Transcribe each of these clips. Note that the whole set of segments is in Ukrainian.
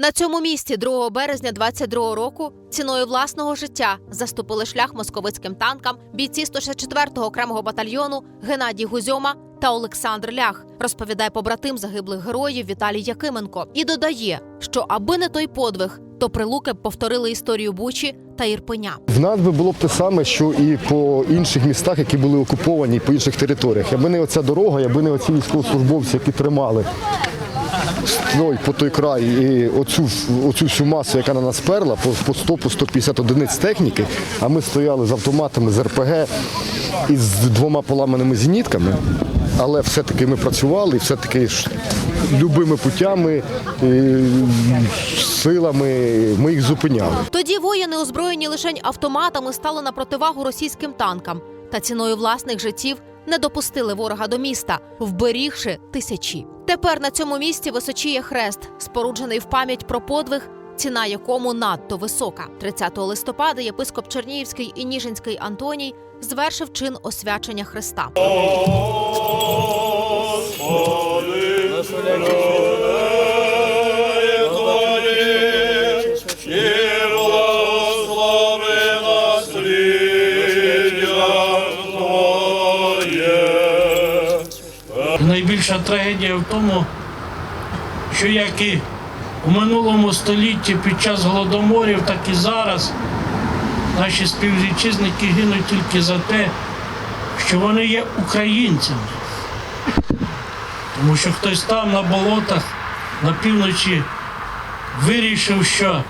На цьому місці 2 березня 22 року ціною власного життя заступили шлях московицьким танкам бійці 164-го окремого батальйону Геннадій Гузьома та Олександр Лях, розповідає побратим загиблих героїв Віталій Якименко. І додає, що аби не той подвиг, то прилуки б повторили історію Бучі та Ірпеня. В нас би було б те саме, що і по інших містах, які були окуповані, і по інших територіях. Аби не оця дорога, аби не оці військовослужбовці, які тримали строй по той край і оцю, оцю всю масу, яка на нас перла, по, по 100 по 150 одиниць техніки, а ми стояли з автоматами, з РПГ і з двома поламаними зенітками. Але все-таки ми працювали, і все-таки любими путями, силами ми їх зупиняли. Тоді воїни, озброєні лише автоматами, стали на противагу російським танкам та ціною власних життів не допустили ворога до міста, вберігши тисячі. Тепер на цьому місці височіє хрест, споруджений в пам'ять про подвиг, ціна якому надто висока. 30 листопада єпископ Чернігівський і Ніжинський Антоній звершив чин освячення Христа. Найбільша трагедія в тому, що як і у минулому столітті під час голодоморів, так і зараз наші співвітчизники гинуть тільки за те, що вони є українцями. Тому що хтось там на болотах на півночі вирішив, що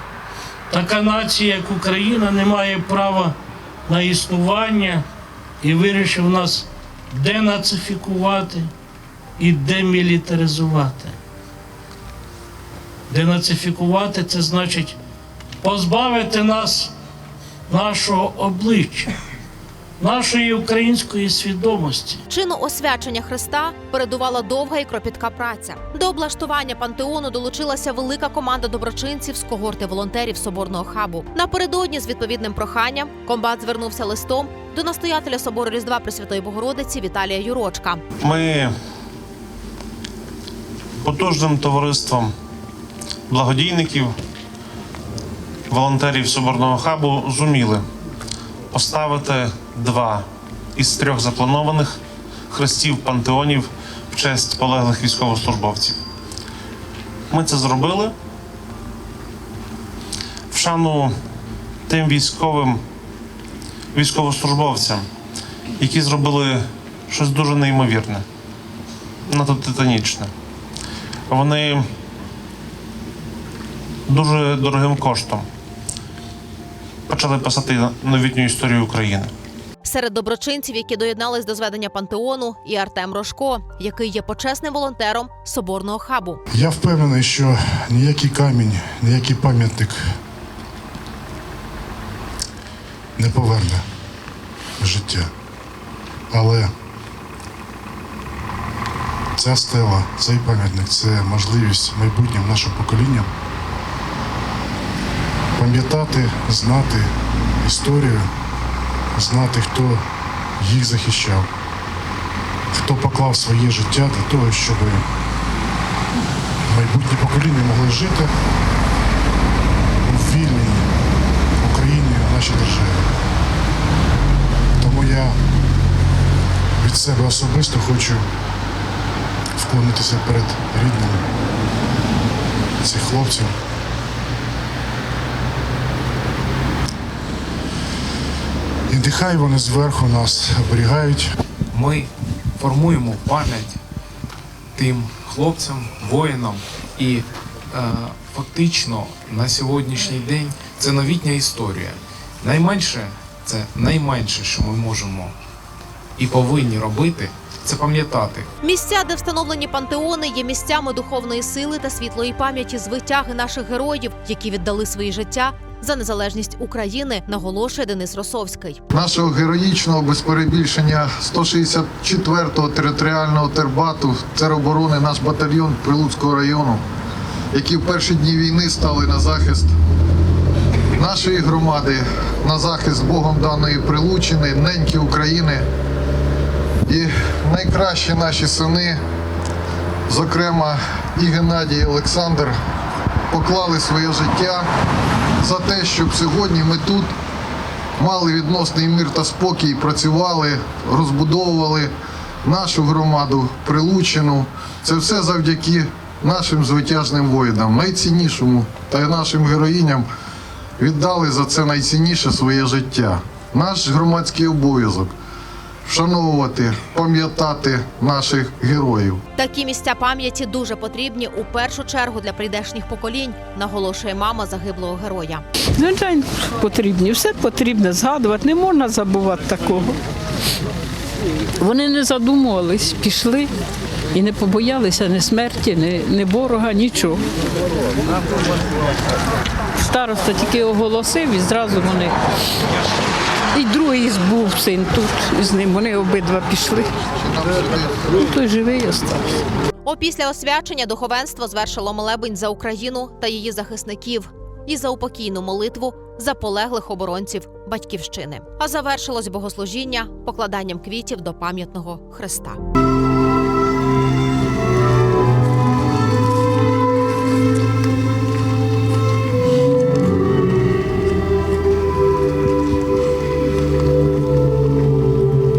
така нація, як Україна, не має права на існування і вирішив нас денацифікувати і демілітаризувати. Денацифікувати це значить позбавити нас нашого обличчя, нашої української свідомості. Чину освячення Христа передувала довга і кропітка праця. До облаштування пантеону долучилася велика команда доброчинців з когорти волонтерів соборного хабу. Напередодні з відповідним проханням комбат звернувся листом до настоятеля собору Різдва Пресвятої Богородиці Віталія Юрочка. Ми потужним товариством благодійників, волонтерів Соборного хабу зуміли поставити два із трьох запланованих хрестів пантеонів в честь полеглих військовослужбовців. Ми це зробили в шану тим військовим військовослужбовцям, які зробили щось дуже неймовірне, надто титанічне. Вони дуже дорогим коштом почали писати новітню історію України. Серед доброчинців, які доєднались до зведення пантеону, і Артем Рожко, який є почесним волонтером соборного хабу. Я впевнений, що ніякий камінь, ніякий пам'ятник не поверне життя. Але ця стела, цей пам'ятник це можливість майбутнім нашим поколінням пам'ятати, знати історію, знати, хто їх захищав, хто поклав своє життя для того, щоб майбутні покоління могли жити у вільній Україні, в нашій державі. Тому я від себе особисто хочу вклонитися перед рідними цих хлопців. І нехай вони зверху нас оберігають. ми формуємо пам'ять тим хлопцям, воїнам. І е, фактично на сьогоднішній день це новітня історія. Найменше, це найменше, що ми можемо і повинні робити, це пам'ятати, Місця, де встановлені пантеони, є місцями духовної сили та світлої пам'яті звитяги наших героїв, які віддали свої життя за незалежність України, наголошує Денис Росовський. нашого героїчного без перебільшення 164-го територіального тербату тероборони наш батальйон Прилуцького району, які в перші дні війни стали на захист нашої громади, на захист Богом даної Прилучини, неньки України. І найкращі наші сини, зокрема і Геннадій і Олександр, поклали своє життя за те, щоб сьогодні ми тут мали відносний мир та спокій, працювали, розбудовували нашу громаду, Прилучину. Це все завдяки нашим звитяжним воїнам, найціннішому та й нашим героїням віддали за це найцінніше своє життя. Наш громадський обов'язок вшановувати, пам'ятати наших героїв. Такі місця пам'яті дуже потрібні у першу чергу для прийдешніх поколінь, наголошує мама загиблого героя. Звичайно, потрібні. Все потрібно згадувати. Не можна забувати такого. Вони не задумувались, пішли і не побоялися ні смерті, ні, ні ворога, нічого. Староста тільки оголосив і зразу вони. І другий був син тут з ним. Вони обидва пішли. Ну, той живий остався. Опісля освячення духовенство звершило молебень за Україну та її захисників і за упокійну молитву за полеглих оборонців батьківщини. А завершилось богослужіння покладанням квітів до пам'ятного хреста.